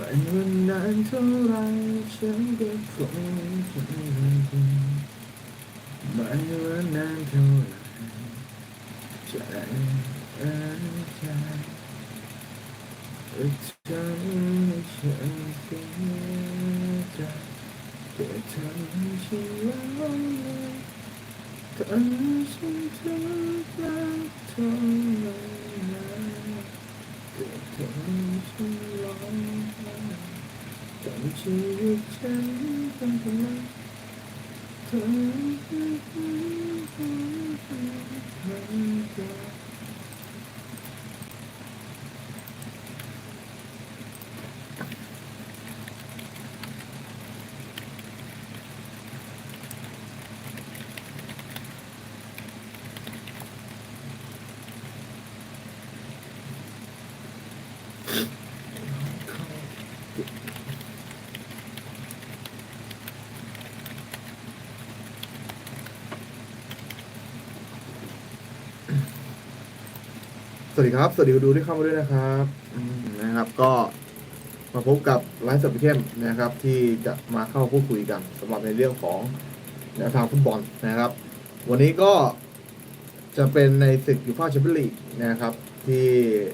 ไม่ว่านานเท่าไรฉันก็คงทนไม่ว่านานเท่าไรใจเอ่ยใจจะทำให้ฉันเสียใจจะทำให้ฉันร้องไห้ทำให้ฉันทุกข์รักเท่าไวัสดีครับ สวัสดีคุณดูที่เข้ามาด้วยนะครับนะครับ ก็มาพบกับไลฟ์สดพิเข้มนะครับ ที่จะมาเข้าพูดคุยกันสำหรับในเรื่องของแนวทางฟุตบอลนะครับ วันนี้ก็จะเป็นในศึกยูฟ่าแชมเปี้ยนลีกนะครับ ที่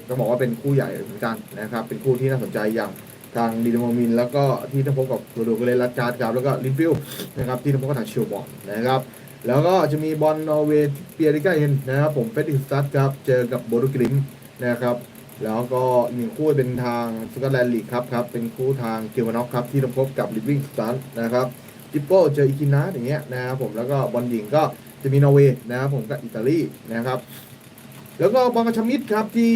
ต้องบอกว่าเป็นคู่ใหญ่เหมือนกันนะครับ เป็นคู่ที่น่าสนใจอย่างทางดีนาโมมิน แล้วก็ที่ต้องพบกับตัวดูกเลรัสการ์ดครับแล้วก็ลินฟิลนะครับที่ต้องพบกับทางเชิลบอลนะครับ แล้วก็จะมีบอลนอร์เวย์เปียริกาเอนนะครับผมเฟดิสตัดครับ เจอกับโบรุกริมนะครับ แล้วก็หนึ่งคู่เป็นทางสกอตแลนด์ลีกครับครับ เป็นคู่ทางเกียวานอกครับ ที่ต้องพบกับลิฟวิ่งสตันนะครับจิปโป้เจออิกินาอย่างเงี้ยนะครับผมแล้วก็บอลหญิงก็จะมีนอร์เวย์นะครับผมกับอิตาลีนะครับแล้วก็บอลกระชมิดครับที่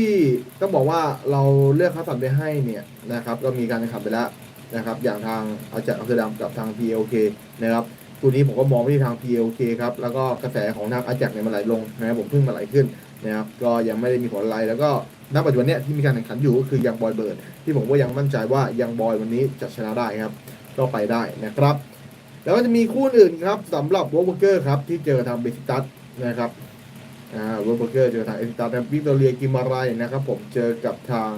ต้องบอกว่าเราเลือกคัดสรรไปให้เนี่ยนะครับก็มีการแข่งขันไปแล้วนะครับอย่างทางอาจัดอัมสเตอร์ดัมกับทาง PLK นะครับ ตัวนี้ผมก็มองไปที่ทาง PLK ครับ แล้วก็กระแสของทางอาแจกเนี่ยมันไหลลงนะครับผมเพิ่งมาไหลขึ้นนะครับ ก็ยังไม่ได้มีผลอะไร แล้วก็ณปัจจุบันเนี้ยที่มีการแข่งขันอยู่ก็คือยังบอยเบิร์ดที่ผมก็ยังมั่นใจว่ายังบอยวันนี้จะชนะได้ครับ ก็ไปได้นะครับ แล้วก็จะมีคู่อื่นครับสำหรับวอลเกอร์ครับที่เจอทางเบสิตัสนะครับ อ่าวอลเกอร์เจอทางเอซิตัสนะครับวิกตอเรียกิมารายนะครับผมเจอกับทาง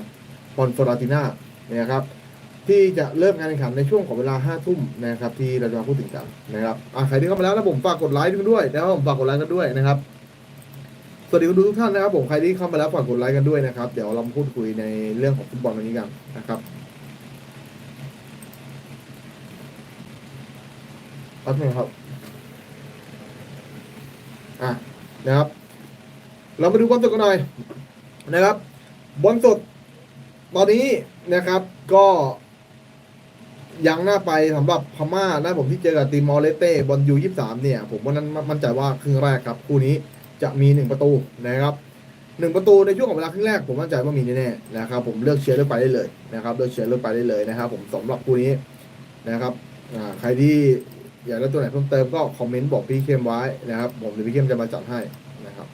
ปอนฟอราติน่านะครับ ที่จะเริ่มการแข่งขันในช่วงของเวลาห้าทุ่มนะครับที่เราจะมาพูดถึงกันนะครับอะใครที่เข้ามาแล้วนะผมฝากกดไลค์ด้วยนะครับผมฝากกดไลค์กันด้วยนะครับสวัสดีคุณทุกท่านนะครับผมใครที่เข้ามาแล้วฝากกดไลค์กันด้วยนะครับเดี๋ยวเรามาพูดคุยในเรื่องของฟุตบอลวันนี้กันนะครับแป๊บนึงครับอะนะครับ เรามาดูบอลสดกันหน่อยนะครับบอลสดตอนนี้นะครับก็ ยังน่าไปสำหรับพม่านะผมที่เจอกับตีมอร์เลสเต้บอลยูยี่สามเนี่ย ผมว่านั้นมั่นใจว่าครึ่งแรกครับคู่นี้จะมีหนึ่งประตูนะครับหนึ่งประตูในช่วงของเวลาครึ่งแรกผมมั่นใจว่ามีแน่ๆนะครับผมเลือกเชียร์เลือกไปได้เลยนะครับเลือกเชียร์เลือกไปได้เลยนะครับ ผมสำหรับคู่นี้นะครับใครที่อยากได้ตัวไหนเพิ่มเติมก็คอมเมนต์บอกพี่เข้มไว้นะครับ ผมเดี๋ยวพี่เข้มจะมาจัดให้นะครับ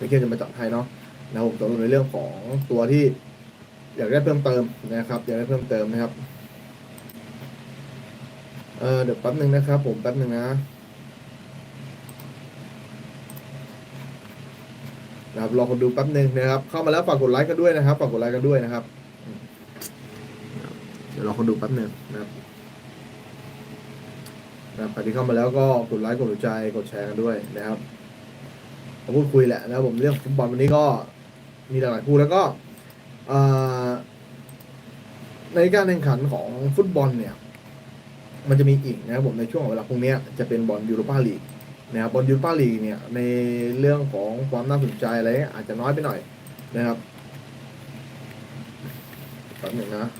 พี่เข้มจะมาจัดให้เนาะนะครับผมสำหรับในเรื่องของตัวที่อยากได้เพิ่มเติมนะครับ อยากได้เพิ่มเติมนะครับ เออเดี๋ยวแป๊บหนึ่งนะครับ ผมแป๊บหนึ่งนะนะครับรอคนดูแป๊บหนึ่งนะครับ เข้ามาแล้วฝากกดไลค์กันด้วยนะครับฝากกดไลค์กันด้วยนะครับ เดี๋ยวรอคนดูแป๊บหนึ่งนะครับนะครับใครที่เข้ามาแล้วก็กดไลค์กดหัวใจกดแชร์กันด้วยนะครับมาพูดคุยแหละนะครับผมเรื่องฟุตบอลวันนี้ก็มีหลายๆคู่แล้วก็ในการแข่งขันของฟุตบอลเนี่ย มันจะมีอีกนะครับผมในช่วงเวลาพวกนี้จะเป็นบอลยูโรปาลีกนะครับบอลยูโรปาลีกเนี่ยในเรื่องของความน่าสนใจอะไรอาจจะน้อยไปหน่อยนะครับแป๊บหนึ่งนะ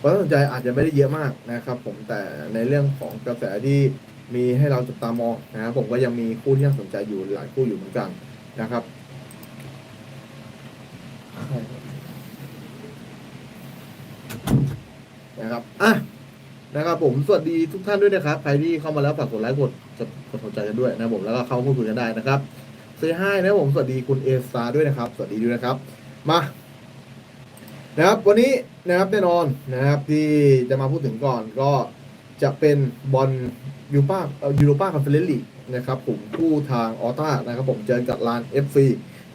ความน่าสนใจอาจจะไม่ได้เยอะมากนะครับ ผมแต่ในเรื่องของกระแสที่มีให้เราจับตามองนะครับผมก็ยังมีคู่ที่น่าสนใจอยู่หลายคู่อยู่เหมือนกันนะครับ อะ นะครับผมสวัสดีทุกท่านด้วยนะครับใครที่เข้ามาแล้วฝากกดไลค์กดกดหัวใจกันด้วยนะครับผมแล้วก็เข้าพูดคุยกันได้นะครับเซฮายนะครับผมสวัสดีคุณเอสตาด้วยนะครับ สวัสดีด้วยนะครับ มานะครับวันนี้นะครับแน่นอนนะครับที่จะมาพูดถึงก่อนก็จะเป็นบอลยูป้ายูโรป้าคอนเฟอเรนซ์ลีกนะครับผมคู่ทางออต้านะครับผมเจอกับลาน FC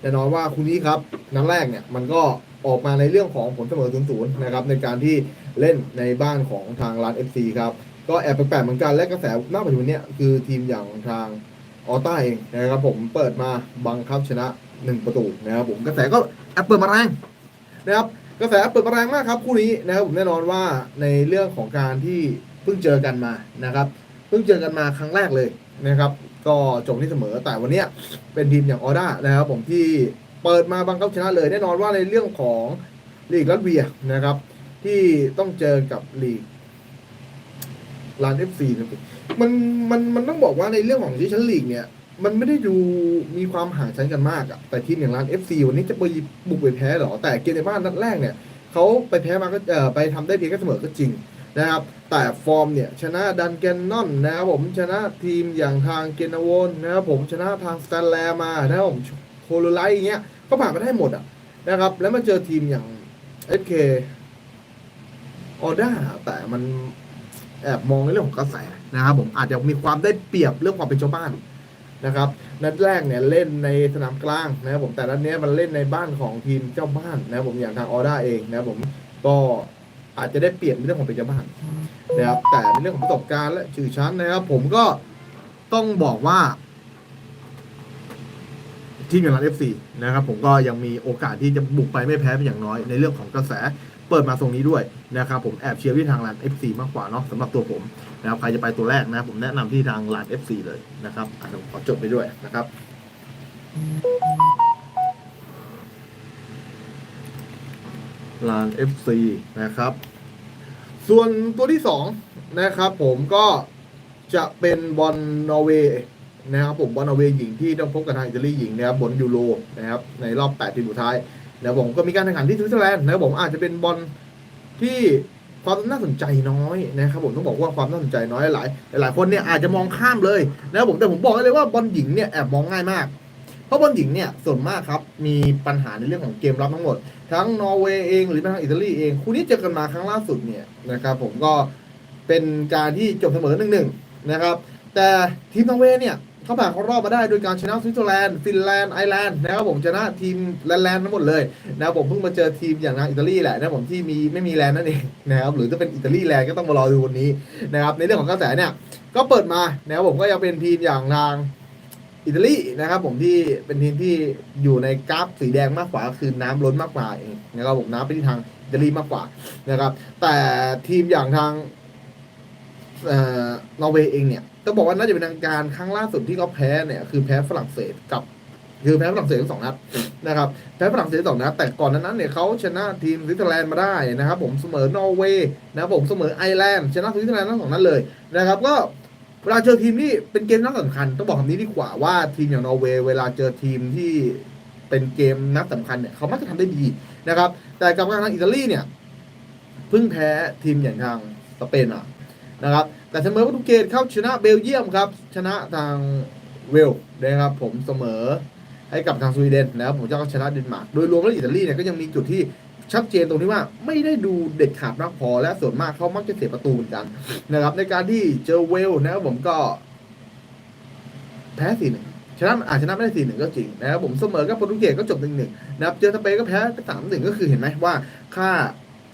แน่นอนว่าคู่นี้ครับนัดแรกเนี่ยมันก็ออกมาในเรื่องของผลเสมอ0ูนย์นะครับในการที่ เล่นในบ้านของทางร้าน FC ครับ ก็แอบแปลกๆเหมือนกันและกระแสหน้าปัจจุบันเนี้ยคือทีมอย่างทางออต้าเองนะครับผมเปิดมาบังคับชนะ 1 ประตูนะครับผมกระแสก็แอบเปิดมาแรงนะครับกระแสเปิดมาแรงมากครับคู่นี้นะครับผมแน่นอนว่าในเรื่องของการที่เพิ่งเจอกันมานะครับเพิ่งเจอกันมาครั้งแรกเลยนะครับก็จบที่เสมอแต่วันนี้เป็นทีมอย่างออด้านะครับผมที่เปิดมาบังคับชนะเลย แน่นอนว่าในเรื่องของลีกรัสเวียนะครับ ที่ต้องเจอกับลีกลานเอฟซีมันมันมันต้องบอกว่าในเรื่องของดิชั่นลีกเนี่ย มันไม่ได้ดูมีความห่างชั้นกันมากอะแต่ทีมอย่างร้าน FC วันนี้จะไปบุกไปแพ้เหรอ แต่เกมในบ้านนัดแรกเนี่ยเขาไปแพ้มาก็เออไปทำได้เพียงแค่เสมอก็จริงนะครับ แต่ฟอร์มเนี่ยชนะดันแกนนอนนะครับผมชนะทีมอย่างทางเกนาโวนนะครับผมชนะทางสแตนแลร์มานะครับผมโคโลไลท์อย่างเงี้ยก็ผ่านไปได้หมดอะนะครับ แล้วมาเจอทีมอย่าง FK อ ออด้าแต่มันแอบมองในเรื่องของกระแสนะครับผมอาจจะมีความได้เปรียบเรื่องความเป็นเจ้าบ้านนะครับนัดแรกเนี่ยเล่นในสนามกลางนะครับผมแต่นัดเนี้ยมันเล่นในบ้านของทีมเจ้าบ้านนะครับผมอย่างทางออด้าเองนะครับผมก็อาจจะได้เปรียบในเรื่องของเป็นเจ้าบ้านนะครับแต่ในเรื่องของประสบการณ์และชื่อชั้นนะครับ ผมก็ต้องบอกว่าทีมอย่างรันเอฟซีนะครับผมก็ยังมีโอกาสที่จะบุกไปไม่แพ้เป็นอย่างน้อย ในเรื่องของกระแส เปิดมาตรงนี้ด้วยนะครับผมแอบเชียร์ที่ทางรันเอฟซีมากกว่าเนาะสำหรับตัวผมนะครับใครจะไปตัวแรกนะผมแนะนำที่ทางรันเอฟซีเลยนะครับอะเดี๋ยวขอจบไปด้วยนะครับลาน FC นะครับ ส่วนตัวที่สองนะครับผมก็จะเป็นบอลนอร์เวย์นะครับผมบอลนอร์เวย์หญิงที่ต้องพบกับทางอิตาลีหญิงนะครับบนยูโรนะครับในรอบ 8 ทีมสุดท้าย แล้วผมก็มีการแข่งขันที่สวิตเซอร์แลนด์นะครับผมอาจจะเป็นบอลที่ความน่าสนใจน้อยนะครับผมต้องบอกว่าความน่าสนใจน้อยหลายหลายคนเนี่ยอาจจะมองข้ามเลยนะครับผมแต่ผมบอกได้เลยว่าบอลหญิงเนี่ยแอบมองง่ายมาก เพราะบอลหญิงเนี่ยส่วนมากครับมีปัญหาในเรื่องของเกมรับทั้งหมด ทั้งนอร์เวย์เองหรือแม้กระทั่งอิตาลีเองคู่นี้เจอกันมาครั้งล่าสุดเนี่ยนะครับผมก็เป็นการที่จบเสมอหนึ่งหนึ่งนะครับ แต่ทีมนอร์เวย์เนี่ย เขาผ่านเข้ารอบมาได้โดยการชนะสวิตเซอร์แลนด์ฟินแลนด์ไอร์แลนด์นะครับผมชนะทีมแลนด์แลนด์ทั้งหมดเลยนะครับผมเพิ่งมาเจอทีมอย่างทางอิตาลีแหละนะครับผมที่มีไม่มีแลนด์นั่นเองนะครับหรือจะเป็นอิตาลีแลนด์ก็ต้องมารอดูวันนี้นะครับในเรื่องของกระแสเนี่ยก็เปิดมานะครับผมก็ยังเป็นทีมอย่างทางอิตาลีนะครับผมที่เป็นทีมที่อยู่ในกราฟสีแดงมากกว่าคือน้ำล้นมากกว่าเองนะครับผมน้ำไปที่ทางอิตาลีมากกว่านะครับ แต่ทีมอย่างทางเอ่อนอร์เวย์เองเนี่ย ต้องบอกว่าน่าจะเป็นทางการครั้งล่าสุดที่เขาแพ้เนี่ยคือแพ้ฝรั่งเศสกับ คือแพ้ฝรั่งเศสทั้งสองนัดนะครับแพ้ฝรั่งเศสสองนัดแต่ก่อนนั้นเนี่ยเขาชนะทีมสวิตเซอร์แลนด์มาได้นะครับ ผมเสมอนอร์เวย์นะผมเสมอไอร์แลนด์ชนะสวิตเซอร์แลนด์ทั้งสองนัดเลยนะครับก็เวลาเจอทีมที่เป็นเกมนัดสำคัญ ต้องบอกคำนี้ดีกว่าว่าทีมอย่างนอร์เวย์เวลาเจอทีมที่เป็นเกมนัดสำคัญเนี่ยเขามักจะทำได้ดีนะครับ แต่กับทางอิตาลีเนี่ยเพิ่งแพ้ทีมอย่างทางสเปนอะ นะครับ แต่เสมอโปรตุเกสเข้าชนะเบลเยียมครับ ชนะทางเวลนะครับ ผมเสมอให้กับทางสวีเดนนะครับผมจะก็ชนะเดนมาร์กโดยรวมแล้วอิตาลีเนี่ยก็ยังมีจุดที่ชัดเจนตรงที่ว่าไม่ได้ดูเด็ดขาดมากพอและส่วนมากเขามักจะเสียประตูเหมือนกันนะครับ ในการที่เจอเวลนะครับผมก็ แพ้สี่หนึ่งชนะอาจชนะไม่ได้สี่หนึ่งก็จริงนะครับผมเสมอกับโปรตุเกสก็จบหนึ่งหนึ่งนะครับเจอสเปนก็แพ้สามหนึ่งก็คือเห็นไหมว่า ค่า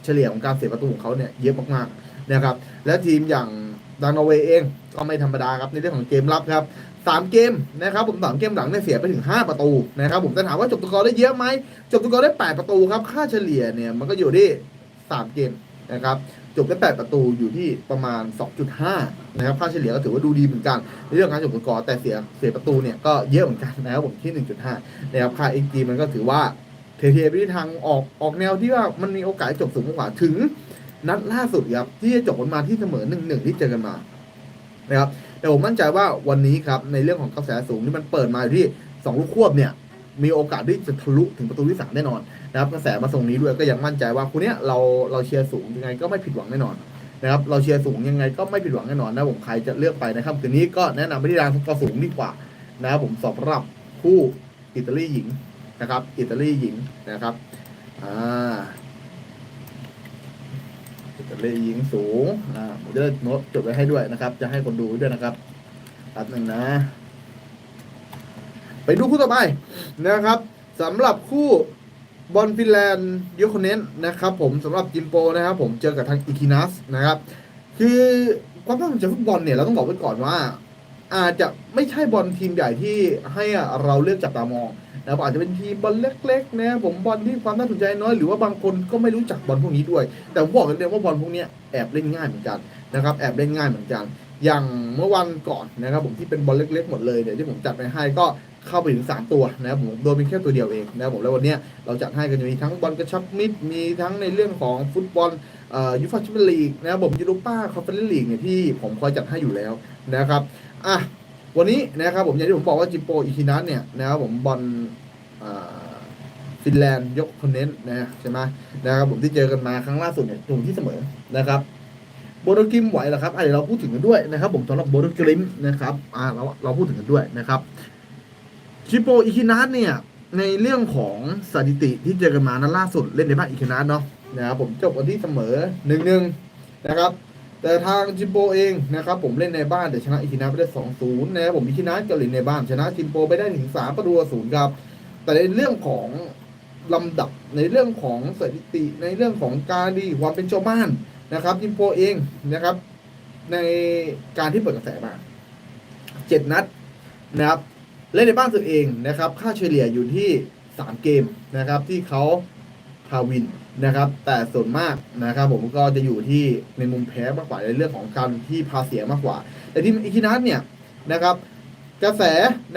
เฉลี่ยของการเสียประตูของเขาเนี่ยเยอะมากๆ นะครับ และทีมอย่างดานอเวเองก็ไม่ธรรมดาครับในเรื่องของเกมรับครับสามเกมนะครับผมสามเกมหลังเนี่ยเสียไปถึงห้าประตูนะครับผมแต่ถามว่าจบตัวกอร์ได้เยอะไหมจบตัวกอร์ได้แปดประตูครับค่าเฉลี่ยเนี่ยมันก็อยู่ที่สามเกมนะครับจบได้ 8 ประตูอยู่ที่ประมาณ 2.5 นะครับค่าเฉลี่ยก็ถือว่าดูดีเหมือนกัน ในเรื่องการจบสกอร์แต่เสียเสียประตูเนี่ยก็เยอะเหมือนกันนะครับผมที่ 1.5 นะครับค่า XG มันก็ถือว่าเทเทไปที่ทางออกออกแนวที่ว่ามันมีโอกาสจบสูงกว่าถึง นัดล่าสุดครับที่จะจบกันมาที่เสมอ1-1ที่เจอกันมานะครับแต่ผมมั่นใจว่าวันนี้ครับในเรื่องของกระแสสูงที่มันเปิดมาอยู่ที่2ลูกควบเนี่ยมีโอกาสที่จะทะลุถึงประตูที่สามแน่นอนนะครับกระแสมาตรงนี้ด้วยก็ยังมั่นใจว่าคู่เนี้ยเราเราเชียร์สูงยังไงก็ไม่ผิดหวังแน่นอนนะครับเราเชียร์สูงยังไงก็ไม่ผิดหวังแน่นอนนะผมใครจะเลือกไปนะครับคืนนี้ก็แนะนำไปที่ร้านก็สูงดีกว่านะครับผมสำหรับคู่อิตาลีหญิงนะครับอิตาลีหญิงนะครับอ่า อิตาลีหญิงสูงอ่าผมจะได้โน้ตจดไว้ให้ด้วยนะครับ จะให้คนดูด้วยนะครับแป๊บหนึ่งนะ ไปดูคู่ต่อไปนะครับสำหรับคู่บอลฟินแลนด์ยูโคเนนนะครับ ผมสำหรับจิมโปนะครับผมเจอกับทางอีคินัสนะครับ คือความตั้งใจฟุตบอลเนี่ยเราต้องบอกไว้ก่อนว่า อาจจะไม่ใช่บอลทีมใหญ่ที่ให้เราเลือกจับตามอง นะครับอาจจะเป็นทีมบอลเล็กๆนะผมบอลที่ความน่าสนใจน้อยหรือว่าบางคนก็ไม่รู้จักบอลพวกนี้ด้วย แต่ผมบอกกันเลยว่าบอลพวกนี้แอบเล่นง่ายเหมือนกันนะครับแอบเล่นง่ายเหมือนกัน อย่างเมื่อวันก่อนนะครับผมที่เป็นบอลเล็ก ๆ หมดเลยเนี่ยที่ผมจัดไปให้ก็เข้าไปถึง 3 ตัวนะครับผมโดนเป็นแค่ตัวเดียวเองนะครับผมแล้ววันนี้เราจัดให้กันมีทั้งบอลกระชับมิตรมีทั้งในเรื่องของฟุตบอลยูฟ่าแชมเปี้ยนลีกนะครับผมยูโรป้าคอนเฟอเรนซ์ลีกเนี่ยที่ผมคอยจัดให้อยู่แล้วนะครับอะ วันนี้นะครับผมอย่างที่ผมบอกว่าจิโปอิคินัสเนี่ยนะครับผมบอลฟินแลนด์ยกคอนเนนต์นะใช่ไหมนะครับผมที่เจอกันมาครั้งล่าสุดเนี่ยตรงที่เสมอนะครับโบโดกิมไหวเหรอครับอะเดี๋ยวเราพูดถึงกันด้วยนะครับ ผมสำหรับโบโดกิมนะครับอ่าเราเราพูดถึงกันด้วยนะครับชิโปอิคินัสเนี่ยในเรื่องของสถิติที่เจอกันมานั้นล่าสุดเล่นในบ้านอิคินัสเนาะนะครับผมจบกันที่เสมอหนึ่งหนึ่งนะครับ แต่ทางจิมโปเองนะครับผมเล่นในบ้านแต่ชนะอิคินัสไปได้สองศูนย์นะครับผมอิคินัสก็เล่นในบ้านชนะจิมโปไปได้ถึงสามประตูศูนย์ครับ แต่ในเรื่องของลำดับในเรื่องของสถิติในเรื่องของการดีความเป็นเจ้าบ้านนะครับจิมโปเองนะครับในการที่เปิดกระแสมาเจ็ดนัดนะครับเล่นในบ้านตัวเองนะครับ ค่าเฉลี่ยอยู่ที่สามเกมนะครับที่เขา พาวินนะครับ แต่ส่วนมากนะครับผมก็จะอยู่ที่ในมุมแพ้มากกว่าในเรื่องของการที่พาเสียมากกว่า แต่ที่อิคินัสเนี่ยนะครับ กระแส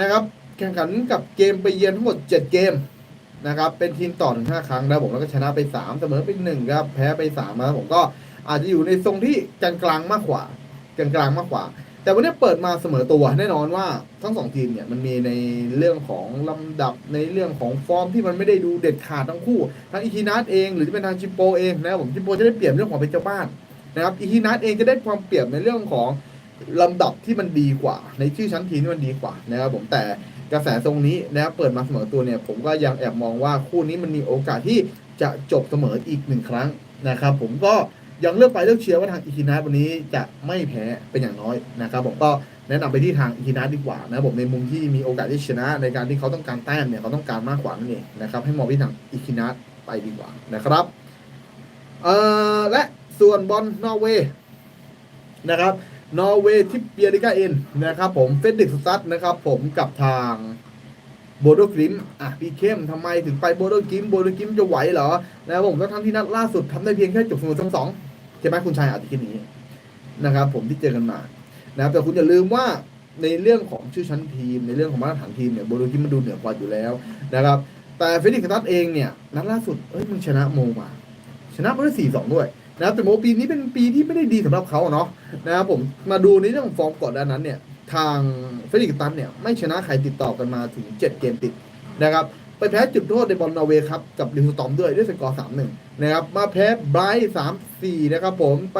นะครับ แข่งขันกับเกมไปเยือนทั้งหมด 7 เกมนะครับเป็นทีมต่อถึง5ครั้งนะผมแล้วก็ชนะไป 3 เสมอไป1ครับแพ้ไป3นะผมก็อาจจะอยู่ในทรงที่กลางกลางๆมากกว่ากลางกลางๆมากกว่า แต่วันนี้เปิดมาเสมอตัวแน่นอนว่าทั้งสองทีมเนี่ยมันมีในเรื่องของลำดับในเรื่องของฟอร์มที่มันไม่ได้ดูเด็ดขาดทั้งคู่ทั้งอิคินัสเองหรือจะเป็นทางจิมโปเองนะครับผมจิมโปจะได้เปรียบเรื่องของเป็นเจ้าบ้านนะครับอิคินัสเองจะได้ความเปรียบในเรื่องของลำดับที่มันดีกว่า ในชื่อชั้นทีมที่มันดีกว่านะครับผมแต่กระแสทรงนี้นะครับเปิดมาเสมอตัวเนี่ยผมก็ยังแอบมองว่าคู่นี้มันมีโอกาสที่จะจบเสมออีกหนึ่งครั้งนะครับผมก็ ยังเลือกไปเลือกเชียร์ว่าทางอีคินัสวันนี้จะไม่แพ้เป็นอย่างน้อยนะครับผมก็แนะนำไปที่ทางอีคินัสดีกว่านะครับผมในมุมที่มีโอกาสที่ชนะ ในการที่เขาต้องการแต้มเนี่ยเขาต้องการมากกว่านั่นเองนะครับให้มองไปที่ทางอีคินัสไปดีกว่านะครับเอ่อและส่วนบอลนอร์เวย์นะครับนอร์เวย์ที่เปียริกาเอ็นนะครับผมเฟดดิกสตัดนะครับผมกับทางโบโดกริมอะพี่เข้มทำไมถึงไปโบโดกริมโบโดกริมจะไหวเหรอนะครับผมแล้วทั้งที่นัดล่าสุดทำได้เพียงแค่จบเสมอทั้งสอง ใช่ไหมคุณชายอาจจะคิดอย่างนี้นะครับ ผมที่เจอกันมานะครับแต่คุณอย่าลืมว่าในเรื่องของชื่อชั้นทีม ในเรื่องของมาตรฐานทีมเนี่ยโบโลกิมมันดูเหนือกว่าอยู่แล้วนะครับ แต่เฟนิกซ์ตัสเองเนี่ยนัดล่าสุดเอ้ยมันชนะโมมาชนะมาได้สี่สองด้วยนะครับแต่โมปีนี้เป็นปีที่ไม่ได้ดีสำหรับเขาเนาะนะครับผมมาดูในเรื่องของฟอร์มก่อนด้านนั้นเนี่ยทางเฟนิกซ์ตัสเนี่ยไม่ชนะใครติดต่อกันมาถึงเจ็ดเกมติดนะครับ ไปแพ้จุดโทษในบอลนอร์เวย์ครับ กับลิวสตอมด้วยด้วยสกอร์สามหนึ่งนะครับ มาแพ้ไบรท์สามสี่นะครับผมไป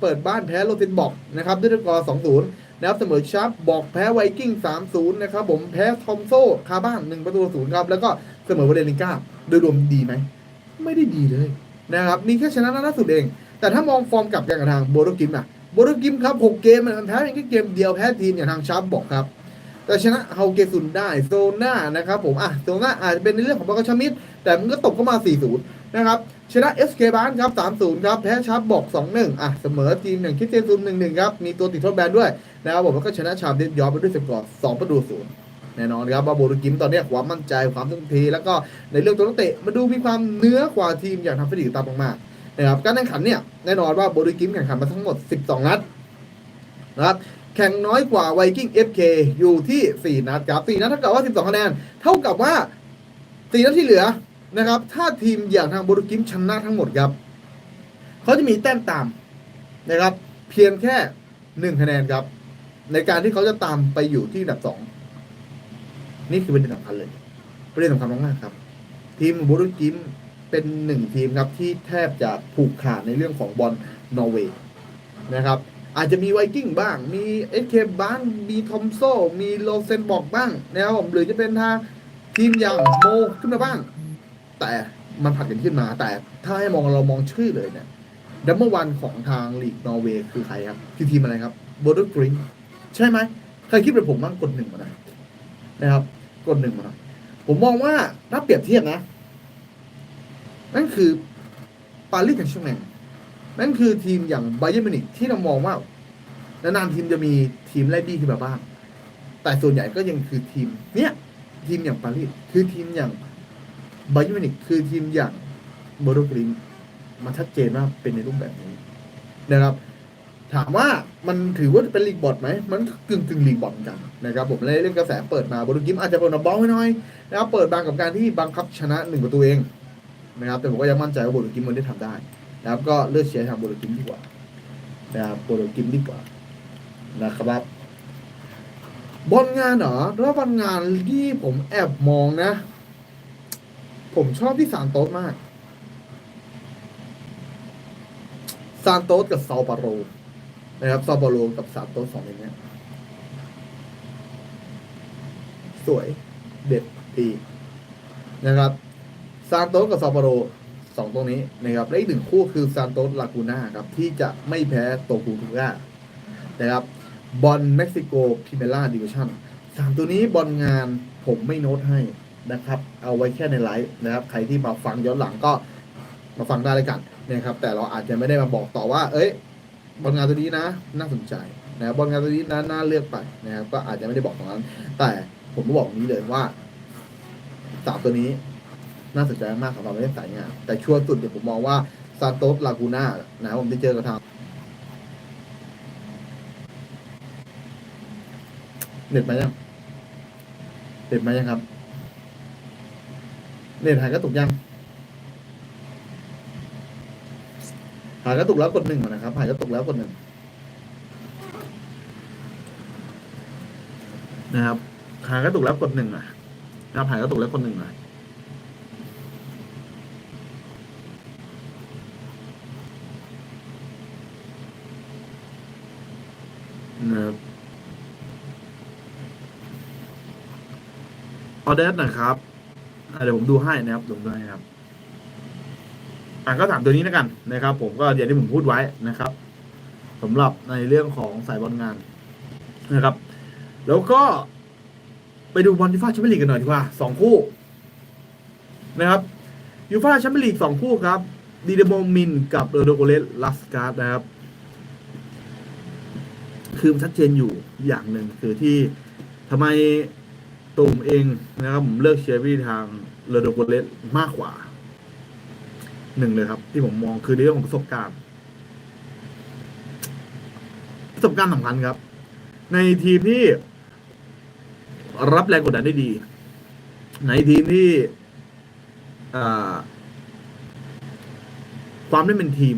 เปิดบ้านแพ้โรตินบอกนะครับด้วยสกอร์สองศูนย์นะครับเสมอชาร์ปบอกแพ้ไวกิ้งสามศูนย์นะครับผมแพ้ทอมโซคาบ้านหนึ่งประตูศูนย์ครับ แล้วก็เสมอวาเลนิก้าโดยรวมดีไหม ไม่ได้ดีเลยนะครับมีแค่ชนะนัดล่าสุดเอง แต่ถ้ามองฟอร์มกลับกันกับทางโบโรกิมอะโบโรกิมครับหกเกมมันแพ้เพียงแค่เกมเดียวแพ้ทีมอย่างทางชาร์ปบอกครับ แต่ชนะเฮาเกซุนได้โซน่านะครับผมอะโซน่าอาจจะเป็นในเรื่องของบอลชมิดแต่มันก็ตกเข้ามา 4-0 นะครับชนะ SK บานครับ 3-0 ครับ แพ้ชาร์ปบอก 2-1 อะ เสมอทีมอย่างคิดเจนซุน1-1 ครับ มีตัวติดโทษแบนด้วยนะครับผมแล้วก็ชนะชาร์ปเดนยอร์ไปด้วยสกอร์2ประตูศูนย์แน่นอนครับว่าโบรูกิมตอนเนี้ยความมั่นใจความทุ่มเทแล้วก็ในเรื่องตัวนักเตะมาดูมีความเนื้อกว่าทีมอย่างทำฟิลิปตามมากๆนะครับการแข่งขันเนี่ยแน่นอนว่าโบรูกิมแข่งขันมาทั้งหมด 12 นัดนะครับ แข่งน้อยกว่าไวกิ้ง FK อยู่ที่ 4 นัดครับ 4 นัดเท่ากับว่า 12 คะแนน เท่ากับว่า 4 นัดที่เหลือนะครับ ถ้าทีมอย่างทางโบรูกิมชนะทั้งหมดครับ เขาจะมีแต้มตามนะครับ เพียงแค่ 1 คะแนนครับ ในการที่เขาจะตามไปอยู่ที่อันดับ 2 นี่คือประเด็นสำคัญเลย ประเด็นสำคัญมากๆครับ ทีมโบรูกิมเป็นหนึ่งทีมครับที่แทบจะผูกขาดในเรื่องของบอลนอร์เวย์นะครับ อาจจะมีไวกิ้งบ้าง มีเอสเคบ้าง มีทอมโซ มีโลเซนบอกบ้างนะครับผมหรือจะเป็นทางทีมอย่างโมขึ้นมาบ้าง แต่มันผลัดกันขึ้นมา แต่ถ้าให้มองเรามองชื่อเลยเนี่ยดัมเบิลวันของทางลีกนอร์เวย์คือใครครับคือทีมอะไรครับโบ d ดกริงใช่ไหมใครคิดเป็นผมบ้างกดหนึ่งมาน่อยนะครับกดหนึ่งมาน่อยผมมองว่าถ้าเปรียบเทียบนะ นั่นคือปารีสแซงต์แชร์แมง นั่นคือทีมอย่างไบเย r n มินิกที่เรามองว่านานๆทีมจะมีทีมไล่บี้ขึ้นมาบ้าง แต่ส่วนใหญ่ก็ยังคือทีม เนี้ยทีมอย่างปารีสคือทีมอย่างไบเย r n มินิกคือทีมอย่างโบโดกริมมันชัดเจนว่าเป็นในรูปแบบนี้นะครับ ถามว่ามันถือว่าเป็นลีกบอดไหม มันกึ่งกึ่งลีกบอดเหมือนกันนะครับผมเลยเล่นกระแสเปิดมาโบโดกิมอาจจะเป็นบอลไม่น้อยนะครับเปิดบางกับการที่บังคับชนะหนึ่งประตูเองนะครับแต่ผมก็ยังมั่นใจว่าโบโดกิมมันได้ทำได้ นะครับก็เลือกเชียร์ทางโบโดกิมดีกว่านะครับโบโดกิมดีกว่านะครับบอลงานเหรอแล้วบอลงานที่ผมแอบมองนะ ผมชอบที่ซานโตสมากซานโตสกับซาปาโรนะครับซาโปโลกับซานโตสสองอย่างเนี้ยสวยเด็ดดีนะครับซานโตสกับซาโปโล สองตรงนี้นะครับและอีกหนึ่งคู่คือซานโตสลากูน่าครับที่จะไม่แพ้โตกูทูก้านะครับบอลเม็กซิโกพิเมล่าดิวิชั่นสามตัวนี้บอลงานผมไม่โน้ตให้นะครับ เอาไว้แค่ในไลฟ์นะครับ ใครที่มาฟังย้อนหลังก็มาฟังได้เลยกันนะครับ แต่เราอาจจะไม่ได้มาบอกต่อว่า เอ้ย บอลงานตัวนี้นะ น่าสนใจนะครับบอลงานตัวนี้นะน่าเลือกไปนะครับ ก็อาจจะไม่ได้บอกตรงนั้น แต่ผมก็บอกนี้เลยว่าสามตัวนี้ น่าสนใจมากสำหรับเล่นสายงานแต่ชัวร์สุดเดี๋ยวผมมองว่าซานโตสลากูน่านะครับผมได้เจอกับทางเน็ตมยังเน็ตมยังครับ เน็ตหายกระตุกยังหายกระตุกแล้วกดหนึ่งนนะครับหายกระตุกแล้วกดหนึ่งนะครับหายกระตุกแล้วกดหนึ่งอะนะครับหายกระตุกแล้วกดหนึ่งอะนะครับ ออเดอร์นะครับอะเดี๋ยวผมดูให้นะครับดูให้ครับ อะก็ถามตัวนี้แล้วกันนะครับ ผมก็อย่างที่ผมพูดไว้นะครับสำหรับในเรื่องของสายบอลงานนะครับ แล้วก็ไปดูบอลยูฟ่าแชมเปี้ยนลีกกันหน่อยดีกว่าสองคู่ นะครับยูฟ่าแชมเปี้ยนลีกสองคู่ครับดีเดโมมินกับโรโดโกเลสลัสการ์ดนะครับ คือมันชัดเจนอยู่อย่างหนึ่งคือที่ทำไม ตูมเองนะครับผมเลือกเชียร์พี่ทางโรโดโกเลสมากกว่าหนึ่งเลยครับ ที่ผมมองคือเรื่องของประสบการณ์ ประสบการณ์สำคัญครับ ในทีมที่รับแรงกดดันได้ดี ในทีมที่ความได้เป็นทีม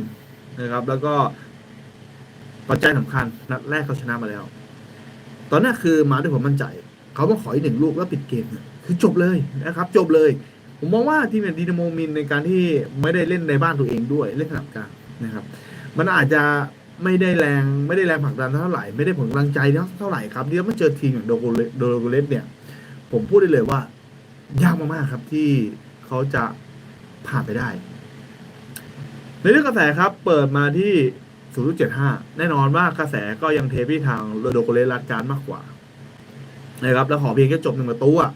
นะครับ แล้วก็ปัจจัยสำคัญนัดแรกเขาชนะมาแล้ว ตอนนี้คือมาด้วยความมั่นใจ เขามาขออีกหนึ่งลูกแล้วปิดเกมเนี่ยคือจบเลยนะครับ จบเลย ผมมองว่าทีมอย่างดีนาโมมินในการที่ไม่ได้เล่นในบ้านตัวเองด้วยเล่นสนามกลางนะครับ มันอาจจะไม่ได้แรงไม่ได้แรงผลักดันเท่าไหร่ไม่ได้ผลกำลังใจเท่าไหร่ครับเดี๋ยวมาเจอทีมอย่างโดโกเลโดโกเลสเนี่ย ผมพูดได้เลยว่ายากมากๆครับที่เขาจะผ่านไปได้ ในเรื่องกระแสครับเปิดมาที่ 0.75 แน่นอนว่ากระแสก็ยังเทพี่ทางโรโดโกเลสรัดการมากกว่า นะครับแล้วขอเพียงแค่จบหนึ่งประตูอะ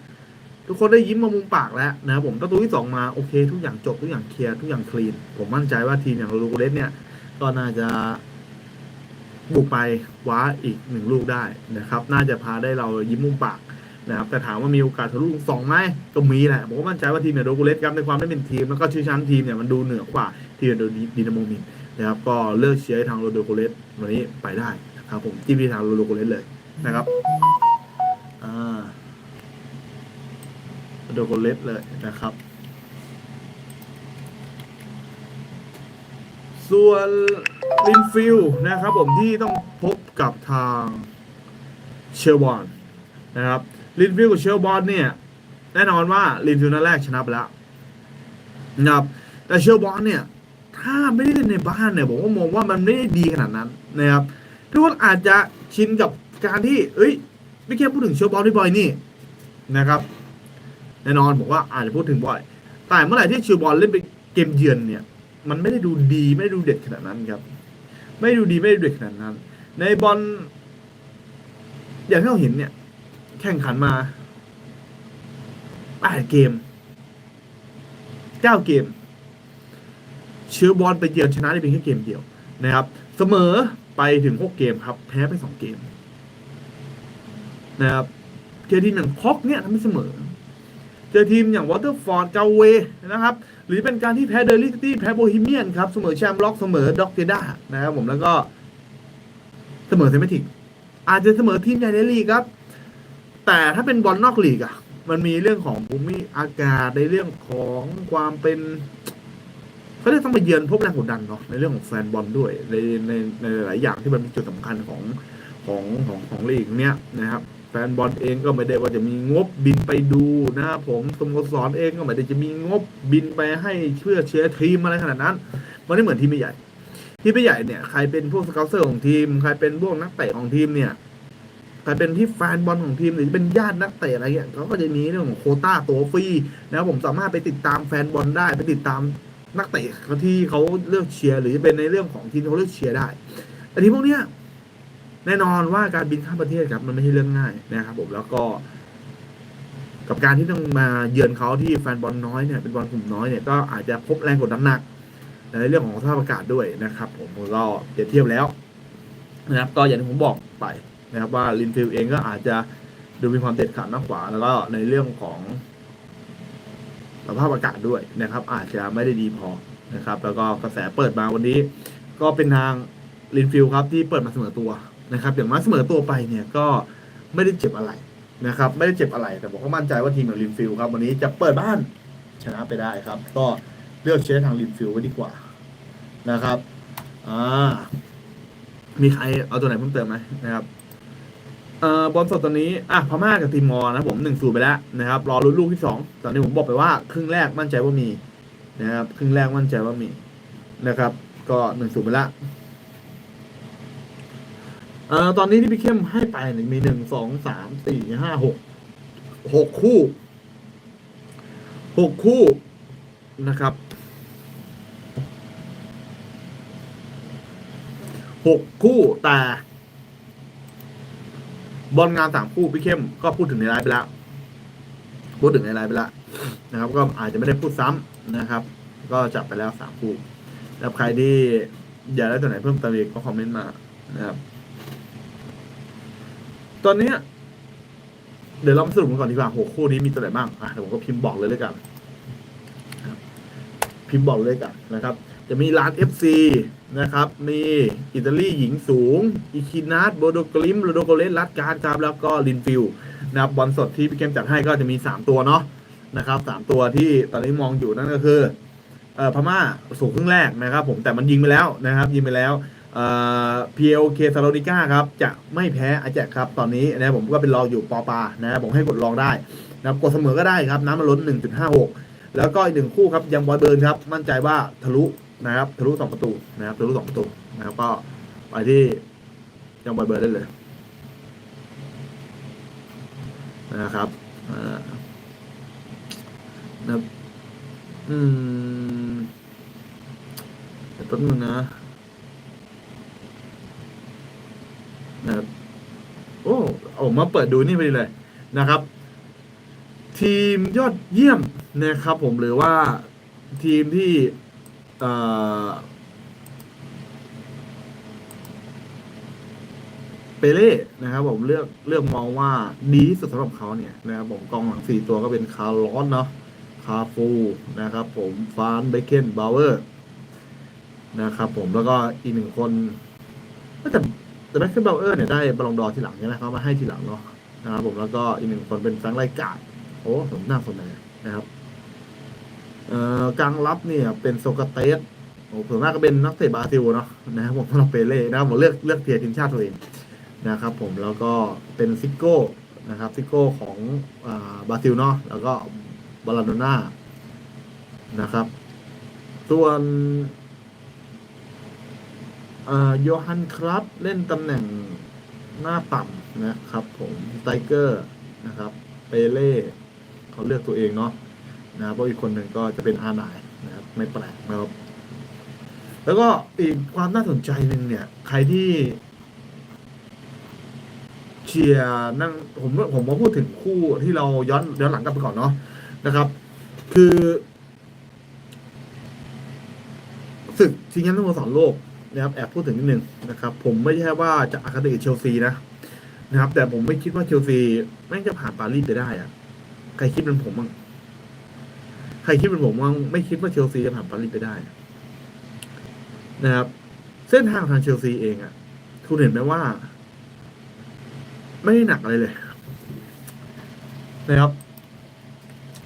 ทุกคนได้ยิ้มมามุมปากแล้วนะครับผมประตูที่สองมาโอเคทุกอย่างจบทุกอย่างเคลียร์ทุกอย่างคลีน ผมมั่นใจว่าทีมอย่างโรโดโกเลสเนี่ย ก็น่าจะบุกไปคว้าอีกหนึ่งลูกได้นะครับ น่าจะพาได้เรายิ้มมุมปากนะครับแต่ถามว่ามีโอกาสทะลุสองไหมก็มีแหละผมก็มั่นใจว่าทีมเนี่ยโรโกเลสครับในความได้เป็นทีม แล้วก็ชื่อชั้นทีมเนี่ยมันดูเหนือกว่าทีมโดดีนาโมมินนะครับก็เลือกเชียร์ทางโรโดโกเลสวันนี้ไปได้นะครับผมจิ้มที่ทางโรโดโกเลสเลยนะครับ อ่าโดโกเลสเลยนะครับ ส่วนลินฟิลนะครับผมที่ต้องพบกับทางเชลบอนนะครับลินฟิลกับเชลบอนเนี่ย แน่นอนว่าลินฟิลนัดแรกชนะไปแล้วนะครับแต่เชลบอนเนี่ย ถ้าไม่ได้เล่นในบ้านเนี่ยผมก็มองว่ามันไม่ได้ดีขนาดนั้นนะครับทุกคนอาจจะชินกับการที่ เอ้ย ไม่แค่พูดถึงเชลบอนบ่อยนี่นะครับแน่นอนผมว่าอาจจะพูดถึงบ่อย แต่เมื่อไหร่ที่เชลบอลเล่นเป็นเกมเยือนเนี่ย มันไม่ได้ดูดีไม่ได้ดูเด็ดขนาดนั้นครับ ไม่ดูดีไม่ได้ดูเด็ดขนาดนั้น ในบอลอย่างที่เราเห็นเนี่ย แข่งขันมาแปดเกมเก้าเกม เชื้อบอลไปเยือนชนะได้เพียงแค่เกมเดียวนะครับ เสมอไปถึงหกเกมครับ แพ้ไปสองเกม นะครับ เจอทีมอย่างพ็อกเนี่ยทำให้เสมอ เจอทีมอย่างวอเตอร์ฟอร์ดเกาเวนะครับ หรือเป็นการที่แพ้เดลิซิตี้แพ้โบฮีเมียนครับ เสมอแชมป์ล็อกเสมอด็อกเจด้านะครับผมแล้วก็ เสมอเซมิทิกอาจจะเสมอทีมใหญ่ในลีกครับ แต่ถ้าเป็นบอลนอกลีกอะมันมีเรื่องของภูมิอากาศในเรื่องของความเป็นเขาเรียกต้องไปเยือนพวกแรงกดดันเนาะในเรื่องของแฟนบอลด้วยในในในหลายอย่างที่มันเป็นจุดสำคัญของของของของลีกเนี้ยนะครับ แฟนบอลเองก็ไม่ได้ว่าจะมีงบบินไปดูนะครับผมสโมสรเองก็ไม่ได้จะมีงบบินไปให้เพื่อเชียร์ทีมอะไรขนาดนั้น มันไม่เหมือนทีมใหญ่ ทีมใหญ่เนี่ยใครเป็นพวกสเกลเซอร์ของทีม ใครเป็นพวกนักเตะของทีมเนี่ยใครเป็นที่แฟนบอลของทีมหรือเป็นญาตินักเตะอะไรเงี้ยเขาก็จะมีเรื่องของโคต้าตัวฟรีนะครับผมสามารถไปติดตามแฟนบอลได้ไปติดตามนักเตะที่เขาเลือกเชียร์หรือเป็นในเรื่องของทีมเขาเลือกเชียร์ได้แต่ทีพวกเนี้ย แน่นอนว่าการบินข้ามประเทศครับมันไม่ใช่เรื่องง่ายนะครับผมแล้วก็ กับการที่ต้องมาเยือนเขาที่แฟนบอลน้อยเนี่ยเป็นบอลกลุ่มน้อยเนี่ยก็อาจจะพบแรงกดดันหนักในเรื่องของสภาพอากาศด้วยนะครับ ผมก็เปรียบเทียบแล้วนะครับก็อย่างที่ผมบอกไปนะครับว่าลินฟิลเองก็อาจจะดูมีความเด็ดขาดมากกว่า แล้วก็ในเรื่องของสภาพอากาศด้วยนะครับ อาจจะไม่ได้ดีพอนะครับ แล้วก็กระแสเปิดมาวันนี้ ก็เป็นทางลินฟิลครับที่เปิดมาเสมอตัว นะครับอย่างมาเสมอตัวไปเนี่ยก็ไม่ได้เจ็บอะไรนะครับ ไม่ได้เจ็บอะไรแต่ผมก็มั่นใจว่าทีมของลินฟิลครับวันนี้จะเปิดบ้านชนะไปได้ครับ ก็เลือกใช้ทางลินฟิลไว้ดีกว่านะครับอ่ามีใครเอาตัวไหนเพิ่มเติมไหมนะครับเอ่อบอลสดตอนนี้อะพม่ากับทีมมอร์นะผมหนึ่งศูนย์ไปแล้วนะครับ รอลุ้นลูกที่สองตอนนี้ผมบอกไปว่าครึ่งแรกมั่นใจว่ามีนะครับครึ่งแรกมั่นใจว่ามีนะครับ ก็หนึ่งศูนย์ไปแล้ว เอ่อตอนนี้ที่พี่เข้มให้ไปเนี่ยมีหนึ่งสองสามสี่ห้าหกหกคู่หกคู่นะครับหกคู่แต่บอลงานสามคู่พี่เข้มก็พูดถึงในไลฟ์ไปแล้วพูดถึงในไลฟ์ไปแล้วนะครับ ก็อาจจะไม่ได้พูดซ้ำนะครับ ก็จับไปแล้วสามคู่แล้วใครที่อยากได้ตัวไหนเพิ่มเติมอีกก็คอมเมนต์มานะครับ ตอนเนี้ยเดี๋ยวเรามาสรุปกันก่อนดีกว่าหกคู่นี้มีตัวไหนบ้างอะเดี๋ยวผมก็พิมพ์บอกเลยเลยกันพิมพ์บอกเลยกันนะครับ จะมีร้าน FC นะครับ มีอิตาลีหญิงสูง อิคินาสโบโดกลิมโรโดโกเลสลัดการ์ดครับ แล้วก็ลินฟิลนะครับบอลสดที่พี่เกมจัดให้ก็จะมี 3 ตัวเนาะนะครับสามตัวที่ตอนนี้มองอยู่นั่นก็คือเอ่อพม่าสูงครึ่งแรกนะครับ ผมแต่มันยิงไปแล้วนะครับ ยิงไปแล้ว เอ่อ PLK ซาโลนิก้าครับ จะไม่แพ้อาแจกครับ ตอนนี้นะผมก็เป็นรองอยู่ปอปานะผมให้กดลองได้นะกดเสมอก็ได้ครับ น้ำมันล้น 1.56 แล้วก็อีกหนึ่งคู่ครับยังบอลเบิร์นครับ มั่นใจว่าทะลุนะครับทะลุสองประตูนะครับทะลุสองประตูนะครับก็ไปที่ยังบอลเบิร์นได้เลยนะครับนับอืมเดี๋ยวแป๊บนึงนะ นะครับโอ้เอามาเปิดดูนี่ไปเลยนะครับ ทีมยอดเยี่ยมนะครับ ผมหรือว่าทีมที่เปเล่นะครับผมเลือกเลือกมองว่าดีสุดสำหรับเขาเนี่ยนะครับผมกองหลังสี่ตัวก็เป็นคาร์ลอสเนาะคาฟูนะครับ ผมฟานเบเกนบาวเวอร์นะครับผมแล้วก็อีกหนึ่งคนแต่ แต่แบ็คเกนบาวเวอร์เนี่ยได้บอลลงดอที่หลังใช่ไหมเขามาให้ทีหลังเนาะนะครับผมแล้วก็อีกหนึ่งคนเป็นแฟรงค์ไรกาดโอ้ผมน่าสนใจนะครับเอ่อกลางรับเนี่ยเป็นโซกาเตสโอ้ส่วนมากก็เป็นนักเตะบราซิลเนาะนะครับผมสำหรับเปเล่นะครับผมเลือกเลือกเทียร์ทีมชาติตัวเองนะครับผมแล้วก็เป็นซิโก้นะครับซิโก้ของอ่าบราซิลเนาะแล้วก็บาลาโดน่านะครับ ส่วน โยฮันครับ เล่นตำแหน่งหน้าต่ำนะครับผมไตรเกอร์นะครับเปเล่เขาเลือกตัวเองเนาะนะเพราะอีกคนหนึ่งก็จะเป็นอาร์ไนายนะครับไม่แปลกนะครับ แล้วก็อีกความน่าสนใจหนึ่งเนี่ย ใครที่เชียร์นั่งผมผมมาพูดถึงคู่ที่เราย้อนย้อนหลังกลับไปก่อนเนาะนะครับ คือศึกชิงแชมป์สโมสรโลก นะครับแอบพูดถึงนิดนึงนะครับผมไม่ใช่ว่าจะอคติเชลซีนะนะครับ แต่ผมไม่คิดว่าเชลซีแม่งจะผ่านปารีสไปได้อะใครคิดเป็นผมบ้างใครคิดเป็นผมว่างไม่คิดว่าเชลซีจะผ่านปารีสไปได้ นะครับ เส้นทางทางเชลซีเองอะคุณเห็นไหมว่า ไม่ได้หนักอะไรเลย นะครับ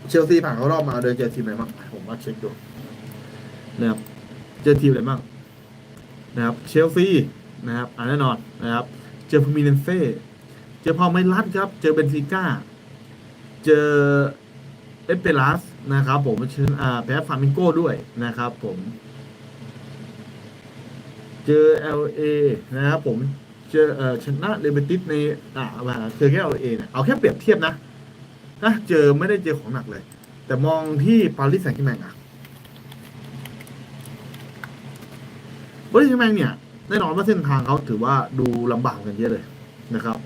เชลซีผ่านเขารอบมาโดยเจอทีมอะไรบ้างผมมาเช็คดูนะครับเจอทีมอะไรบ้าง นะครับเชลซีนะครับอ่าแน่นอนนะครับ เจอพูมิเนนเซ่เจอพอไมลัสครับ เจอเบนฟิก้า เจอเอเปรัสนะครับ ผมเชิญอ่าแพ้ฟามิงโก้ด้วยนะครับ ผม เจอ LA นะครับผมเจอเอ่อชนะเรเบติสในอ่ามาเจอแค่ LA เนี่ยเอาแค่เปรียบเทียบนะนะเจอไม่ได้เจอของหนักเลย แต่มองที่ปารีสแซงต์แชร์แมงอะ ปารีสแซงต์แชร์แมงเนี่ยแน่นอนว่าเส้นทางเขาถือว่าดูลำบากกันเยอะเลยนะครับ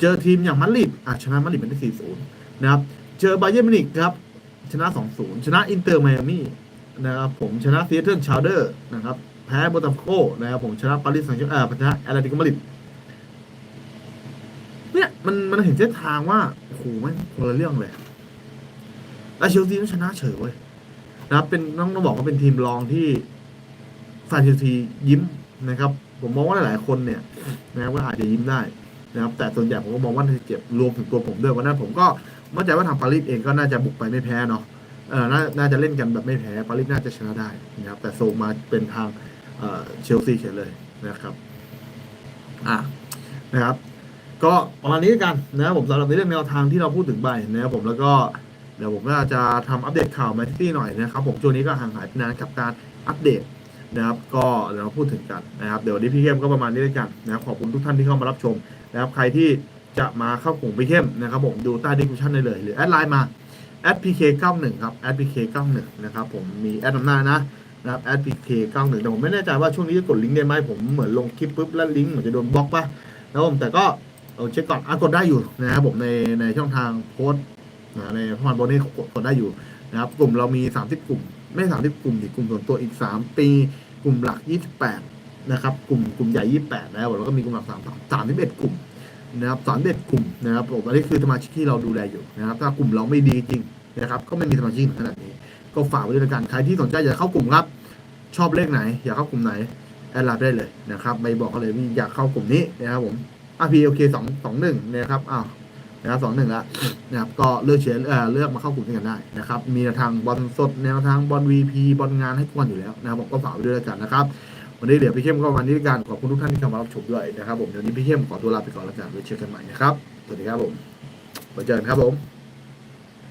เจอทีมอย่างมาดริดอะชนะมาดริดเป็นที่4-0 นะครับ เจอไบาเยร์มิวนิกครับ ชนะ 2-0 ชนะอินเตอร์ไมอามี่นะครับผมชนะซีแอตเทิลชาวเดอร์นะครับแพ้โบตัมโกนะครับผมชนะปารีสแซงต์แชร์เอ่อชนะแอตเลติกมาดริดเนี่ยมันมันเห็นเส้นทางว่าโอ้โหมันคนละเรื่องเลยแล้วเชลซีชนะเฉยเว้ยนะครับเป็นต้องต้องบอกว่าเป็นทีมรองที่ แฟนเชลซียิ้มนะครับ ผมมองว่าหลายๆคนเนี่ยนะครับว่าอาจจะยิ้มได้นะครับ แต่ส่วนใหญ่ผมก็มองว่าเจ็บรวมถึงตัวผมด้วยวันนั้นผมก็มั่นใจว่าทางปารีสเองก็น่าจะบุกไปไม่แพ้เนาะเออนาน่าจะเล่นกันแบบไม่แพ้ปารีสน่าจะชนะได้นะครับ แต่โซมาเป็นทางเชลซีเฉยเลยนะครับอะนะครับ ก็ประมาณนี้กันนะครับผมสำหรับในเรื่องแนวทางที่เราพูดถึงไปนะครับผมแล้วก็เดี๋ยวผมก็จะทำอัปเดตข่าวแมนซิตี้หน่อยนะครับ ผมช่วงนี้ก็ห่างหายไปนานกับการอัปเดต นะครับ ก็เดี๋ยวเราพูดถึงกันนะครับ เดี๋ยววันนี้พี่เข้มก็ประมาณนี้แล้วกันนะครับขอบคุณทุกท่านที่เข้ามารับชมนะครับใครที่จะมาเข้ากลุ่มพี่เข้มนะครับผมดูใต้ดีคริปชั่นได้เลย หรือแอดไลน์มา @pk91 คเก้าหนึ่งครับ @pk91 นะครับผมมีแอดนำหน้านะนะครับ @pk91 แต่ผมไม่แน่ใจว่าช่วงนี้จะกดลิงก์ได้ไหมผมเหมือนลงคลิปปุ๊บแล้วลิงก์เหมือนจะโดนบล็อกปะแล้วผมแต่ก็เอาเช็คก่อนอะกดได้อยู่นะครับผมในในช่องทางโพสนะในพมันโบนี่กดได้อยู่นะครับกลุ่มเรามี 30 กลุ่ม ไม่ 30 กลุ่มดิกลุ่มส่วนตัวอีก 3 ปี ลุ่มหลัก 28 นะครับ กลุ่มกลุ่มใหญ่ 28แล้วแล้วก็มีกลุ่มหลัก3 31 กลุ่มนะครับ31 กลุ่มนะครับผมอันนี้คือสมาชิกที่เราดูแลอยู่นะครับ ถ้ากลุ่มเราไม่ดีจริงนะครับ ก็ไม่มีสมาชิกขนาดนี้ ก็ฝากไว้ด้วยกัน ใครที่สนใจอยากเข้ากลุ่มครับ ชอบเลขไหน อยากเข้ากลุ่มไหนแอดไลน์ได้เลยนะครับ ไปบอกเขาเลยว่าอยากเข้ากลุ่มนี้นะครับผมอะพีโอเคสองสองหนึ่งนะครับอ้าว นะครับสองหนึ่งละนะครับก็เลือกเชียร์เอ่อเลือกมาเข้ากลุ่มกันได้นะครับมีแนวทางบอลสดแนวทางบอลวีพีบอลงานให้ทุกวันอยู่แล้วนะครับผมก็ฝากไว้ด้วยแล้วกันนะครับวันนี้เดี๋ยวพี่เข้มก็วันนี้ด้วยกันขอบคุณทุกท่านที่เข้ามารับชมด้วยนะครับผมเดี๋ยวนี้พี่เข้มขอตัวลาไปก่อนแล้วกันไว้เจอกันใหม่นะครับสวัสดีครับผมไว้เจอกันครับผม